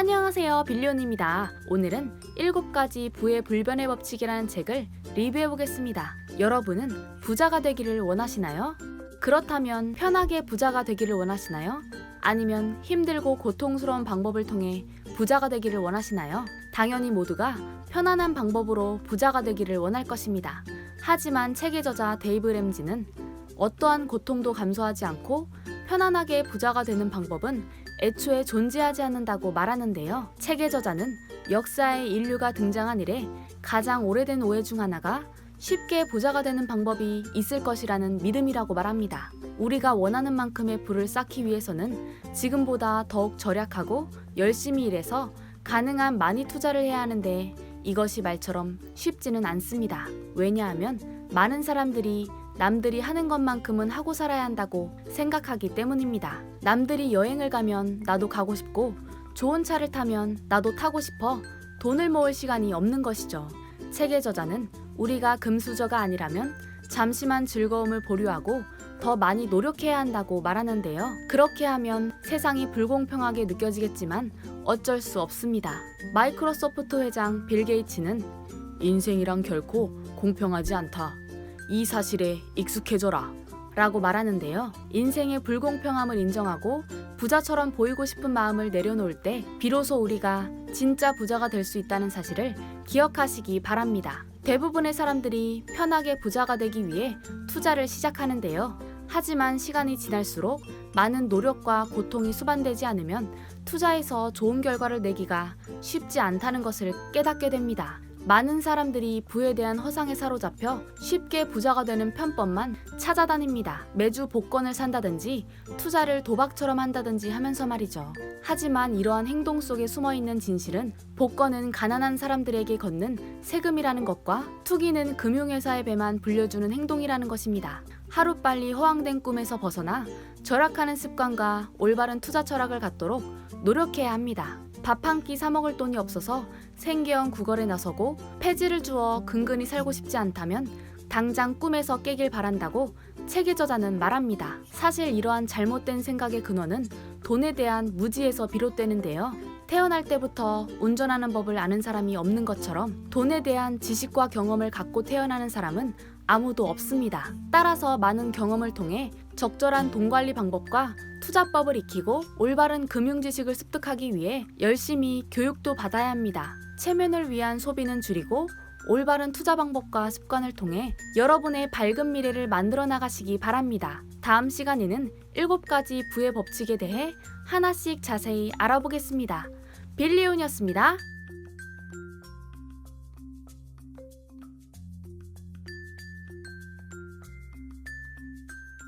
안녕하세요 빌리온입니다. 오늘은 7가지 부의 불변의 법칙이라는 책을 리뷰해 보겠습니다. 여러분은 부자가 되기를 원하시나요? 그렇다면 편하게 부자가 되기를 원하시나요? 아니면 힘들고 고통스러운 방법을 통해 부자가 되기를 원하시나요? 당연히 모두가 편안한 방법으로 부자가 되기를 원할 것입니다. 하지만 책의 저자 데이브 램지는 어떠한 고통도 감수하지 않고 편안하게 부자가 되는 방법은 애초에 존재하지 않는다고 말하는데요. 책의 저자는 역사에 인류가 등장한 이래 가장 오래된 오해 중 하나가 쉽게 부자가 되는 방법이 있을 것이라는 믿음이라고 말합니다. 우리가 원하는 만큼의 부를 쌓기 위해서는 지금보다 더욱 절약하고 열심히 일해서 가능한 많이 투자를 해야 하는데 이것이 말처럼 쉽지는 않습니다. 왜냐하면 많은 사람들이 남들이 하는 것만큼은 하고 살아야 한다고 생각하기 때문입니다. 남들이 여행을 가면 나도 가고 싶고 좋은 차를 타면 나도 타고 싶어 돈을 모을 시간이 없는 것이죠. 책의 저자는 우리가 금수저가 아니라면 잠시만 즐거움을 보류하고 더 많이 노력해야 한다고 말하는데요. 그렇게 하면 세상이 불공평하게 느껴지겠지만 어쩔 수 없습니다. 마이크로소프트 회장 빌 게이츠는 인생이란 결코 공평하지 않다. 이 사실에 익숙해져라. 라고 말하는데요. 인생의 불공평함을 인정하고 부자처럼 보이고 싶은 마음을 내려놓을 때 비로소 우리가 진짜 부자가 될 수 있다는 사실을 기억하시기 바랍니다. 대부분의 사람들이 편하게 부자가 되기 위해 투자를 시작하는데요. 하지만 시간이 지날수록 많은 노력과 고통이 수반되지 않으면 투자에서 좋은 결과를 내기가 쉽지 않다는 것을 깨닫게 됩니다. 많은 사람들이 부에 대한 허상에 사로잡혀 쉽게 부자가 되는 편법만 찾아다닙니다. 매주 복권을 산다든지 투자를 도박처럼 한다든지 하면서 말이죠. 하지만 이러한 행동 속에 숨어 있는 진실은 복권은 가난한 사람들에게 걷는 세금이라는 것과 투기는 금융회사의 배만 불려주는 행동이라는 것입니다. 하루빨리 허황된 꿈에서 벗어나 절약하는 습관과 올바른 투자 철학을 갖도록 노력해야 합니다. 밥 한 끼 사 먹을 돈이 없어서 생계형 구걸에 나서고 폐지를 주어 근근히 살고 싶지 않다면 당장 꿈에서 깨길 바란다고 책의 저자는 말합니다. 사실 이러한 잘못된 생각의 근원은 돈에 대한 무지에서 비롯되는데요. 태어날 때부터 운전하는 법을 아는 사람이 없는 것처럼 돈에 대한 지식과 경험을 갖고 태어나는 사람은 아무도 없습니다. 따라서 많은 경험을 통해 적절한 돈 관리 방법과 투자법을 익히고 올바른 금융 지식을 습득하기 위해 열심히 교육도 받아야 합니다. 체면을 위한 소비는 줄이고 올바른 투자 방법과 습관을 통해 여러분의 밝은 미래를 만들어 나가시기 바랍니다. 다음 시간에는 7가지 부의 법칙에 대해 하나씩 자세히 알아보겠습니다. 빌리온이었습니다.